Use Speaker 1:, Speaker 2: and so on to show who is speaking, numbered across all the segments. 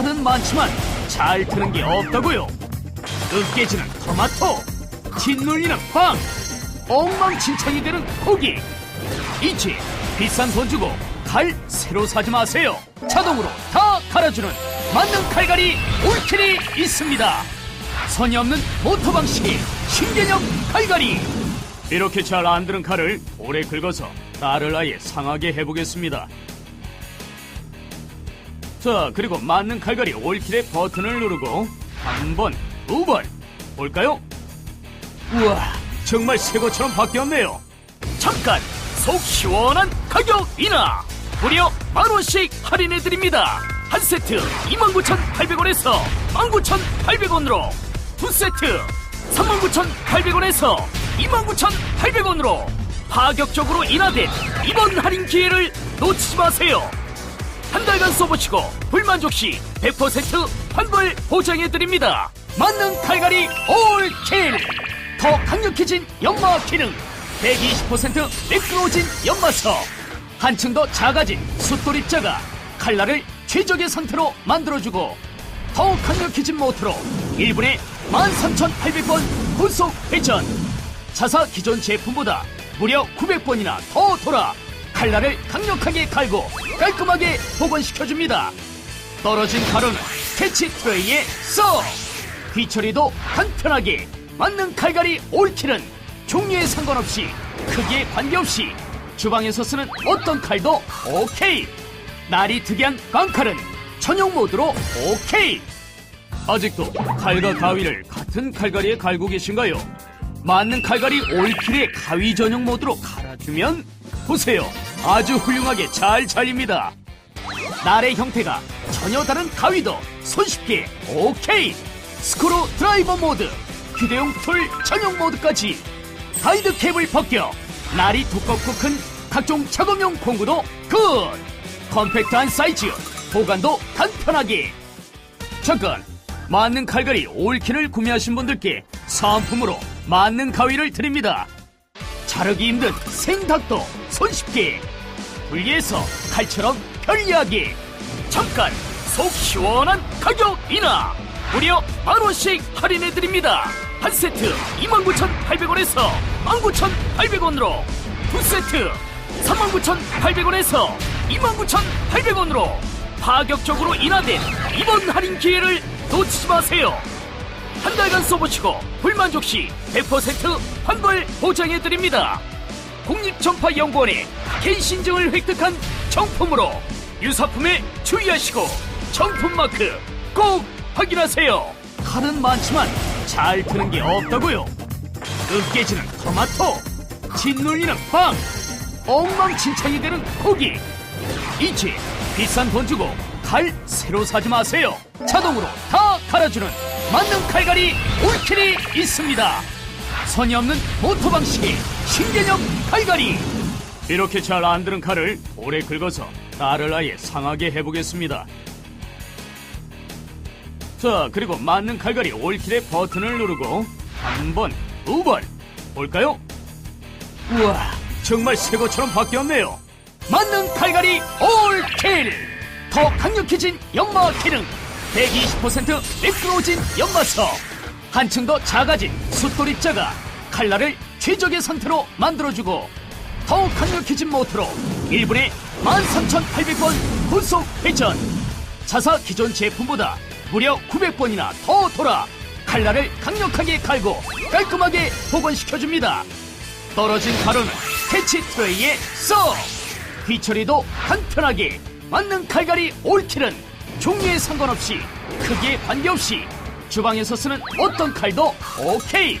Speaker 1: 칼은 많지만 잘 트는 게 없다고요. 으깨지는 토마토, 짓눌리는 빵, 엉망진창이 되는 고기. 이치 비싼 돈 주고 칼 새로 사지 마세요. 자동으로 다 갈아주는 만능 칼갈이 올킬이 있습니다. 선이 없는 모터 방식이 신개념 칼갈이. 이렇게 잘 안 드는 칼을 오래 긁어서 딸을 아예 상하게 해보겠습니다. 자, 그리고 맞는 칼갈이 올킬의 버튼을 누르고 한 번, 두 번 볼까요? 우와, 정말 새 것처럼 바뀌었네요. 잠깐, 속 시원한 가격 인하! 무려 만원씩 할인해드립니다. 한 세트 29,800원에서 19,800원으로 두 세트 39,800원에서 29,800원으로 파격적으로 인하된 이번 할인 기회를 놓치지 마세요. 한 달간 써보시고 불만족 시 100% 환불 보장해드립니다. 맞는 칼갈이 올 킬! 더 강력해진 연마 기능 120% 매끄러워진 연마석 한층 더 작아진 숫돌 입자가 칼날을 최적의 상태로 만들어주고 더욱 강력해진 모터로 1분에 13,800번 고속 회전 자사 기존 제품보다 무려 900번이나 더 돌아 칼날을 강력하게 갈고 깔끔하게 복원시켜줍니다. 떨어진 가루는 캐치 트레이에 써! 뒤처리도 간편하게 맞는 칼갈이 올킬은 종류에 상관없이 크기에 관계없이 주방에서 쓰는 어떤 칼도 오케이! 날이 특이한 깡칼은 전용 모드로 오케이! 아직도 칼과 가위를 같은 칼갈이에 갈고 계신가요? 맞는 칼갈이 올킬의 가위 전용 모드로 갈아주면 보세요 아주 훌륭하게 잘 잘립니다. 날의 형태가 전혀 다른 가위도 손쉽게 오케이. 스크루 드라이버 모드 휴대용 툴 전용 모드까지 가이드 캡을 벗겨 날이 두껍고 큰 각종 작업용 공구도 굿! 컴팩트한 사이즈 보관도 간편하게. 잠깐 맞는 칼갈이 올킬을 구매하신 분들께 사은품으로 맞는 가위를 드립니다. 자르기 힘든 생닭도 손쉽게 분리해서 칼처럼 편리하게 잠깐 속 시원한 가격 인하. 무려 만원씩 할인해드립니다. 한 세트 29,800원에서 19,800원으로 두 세트 39,800원에서 29,800원으로 파격적으로 인하된 이번 할인 기회를 놓치지 마세요. 한 달간 써보시고 불만족 시 100% 환불 보장해드립니다. 국립전파연구원의 개신증을 획득한 정품으로 유사품에 주의하시고 정품 마크 꼭 확인하세요. 칼은 많지만 잘 트는 게 없다고요. 으깨지는 토마토, 짓눌리는 빵, 엉망진창이 되는 고기. 이치 비싼 돈 주고 칼 새로 사지 마세요. 자동으로 다 갈아주는 맞는 칼갈이 올킬이 있습니다. 선이 없는 모터 방식의 신개념 칼갈이. 이렇게 잘 안 드는 칼을 오래 긁어서 딸을 아예 상하게 해보겠습니다. 자, 그리고 맞는 칼갈이 올킬의 버튼을 누르고 한 번, 두 번 볼까요? 우와, 정말 새 것처럼 바뀌었네요. 맞는 칼갈이 올킬! 더 강력해진 연마 기능 120% 매끄러워진 연마석 한층 더 작아진 숫돌 입자가 칼날을 최적의 상태로 만들어주고 더욱 강력해진 모터로 1분에 13,800번 고속 회전. 자사 기존 제품보다 무려 900번이나 더 돌아 칼날을 강력하게 갈고 깔끔하게 복원시켜줍니다. 떨어진 가루는 캐치 트레이에 써! 뒤처리도 간편하게 맞는 칼갈이 올킬은 종류에 상관없이 크기에 관계없이 주방에서 쓰는 어떤 칼도 오케이.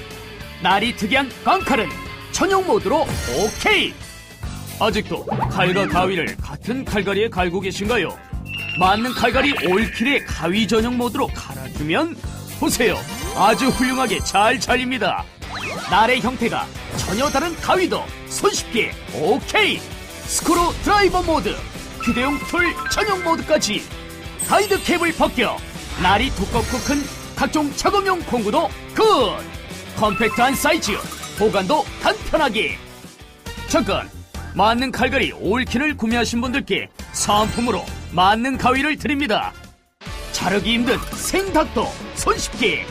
Speaker 1: 날이 특이한 깡칼은 전용 모드로 오케이. 아직도 칼과 가위를 같은 칼갈이에 갈고 계신가요? 맞는 칼갈이 올킬의 가위 전용 모드로 갈아주면 보세요. 아주 훌륭하게 잘 잘립니다. 날의 형태가 전혀 다른 가위도 손쉽게 오케이. 스크루 드라이버 모드 휴대용 툴 전용 모드까지. 가이드 캡을 벗겨 날이 두껍고 큰 각종 작업용 공구도 굿! 컴팩트한 사이즈 보관도 간편하게. 잠깐 맞는 칼갈이 올킬을 구매하신 분들께 사은품으로 맞는 가위를 드립니다. 자르기 힘든 생닭도 손쉽게.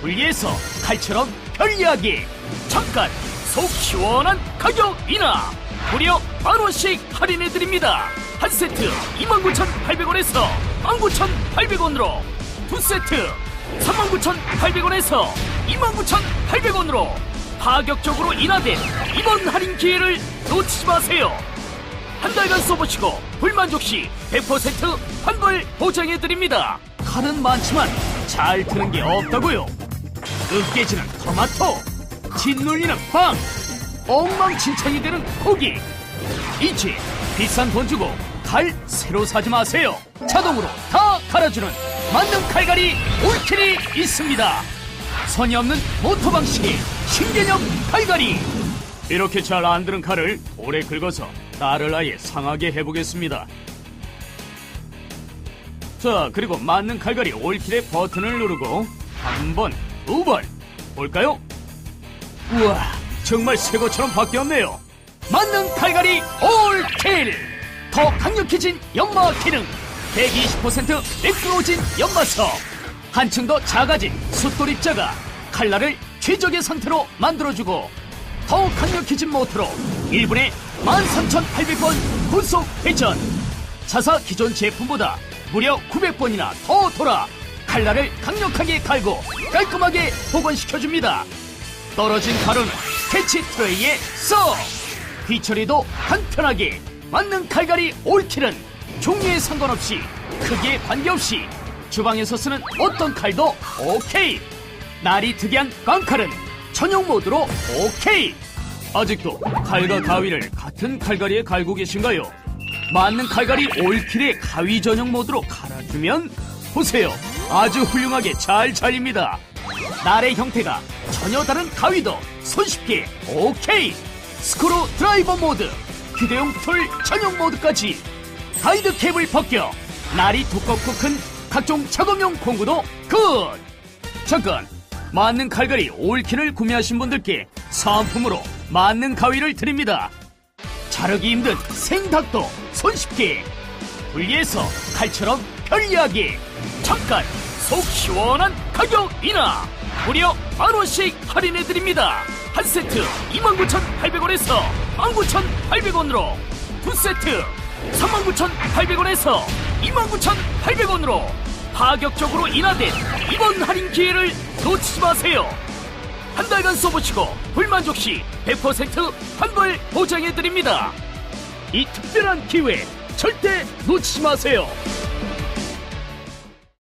Speaker 1: 분리해서 칼처럼 편리하게. 잠깐 속 시원한 가격 인하. 무려 만원씩 할인해드립니다. 한 세트 29,800원에서 19,800원으로 두 세트 39,800원에서 29,800원으로 파격적으로 인하된 이번 할인 기회를 놓치지 마세요 한 달간 써보시고 불만족 시 100% 환불 보장해드립니다. 칼은 많지만 잘 트는 게 없다고요. 으깨지는 토마토, 짓눌리는 빵, 엉망진창이 되는 고기. 이제 비싼 돈 주고 칼 새로 사지 마세요. 자동으로 다 갈아주는 만능 칼갈이 올킬이 있습니다. 선이 없는 모터 방식의 신개념 칼갈이. 이렇게 잘안 드는 칼을 오래 긁어서 딸을 아예 상하게 해보겠습니다. 자, 그리고 맞는 칼갈이 올킬의 버튼을 누르고 한 번, 두 번, 볼까요? 우와, 정말 새 것처럼 바뀌었네요. 맞는 칼갈이 올킬! 더 강력해진 연마 기능, 120% 매끄러워진 연마석, 한층 더 작아진 숫돌 입자가 칼날을 최적의 상태로 만들어주고 더욱 강력해진 모터로 1분에 13,800번 분속 회전. 자사 기존 제품보다 무려 900번이나 더 돌아 칼날을 강력하게 갈고 깔끔하게 복원시켜줍니다. 떨어진 가루는 캐치 트레이에 써! 뒤처리도 간편하게 맞는 칼갈이 올킬은 종류에 상관없이 크기에 관계없이 주방에서 쓰는 어떤 칼도 오케이. 날이 특이한 깡칼은 전용 모드로 오케이. 아직도 칼과 가위를 같은 칼갈이에 갈고 계신가요? 맞는 칼갈이 올킬의 가위 전용 모드로 갈아주면 보세요. 아주 훌륭하게 잘 잘립니다. 날의 형태가 전혀 다른 가위도 손쉽게 오케이. 스크루 드라이버 모드 휴대용 툴 전용 모드까지 가이드 캡을 벗겨 날이 두껍고 큰 각종 작업용 공구도 굿! 잠깐 맞는 칼갈이 올킬을 구매하신 분들께 사은품으로 맞는 가위를 드립니다. 자르기 힘든 생닭도 손쉽게 분리해서 칼처럼 편리하게 잠깐 속 시원한 가격 인하! 무려 만원씩 할인해드립니다. 한 세트 29,800원에서 19,800원으로 두 세트 39,800원에서 29,800원으로 파격적으로 인하된 이번 할인 기회를 놓치지 마세요 한 달간 써보시고 불만족 시 100% 환불 보장해드립니다. 이 특별한 기회 절대 놓치지 마세요.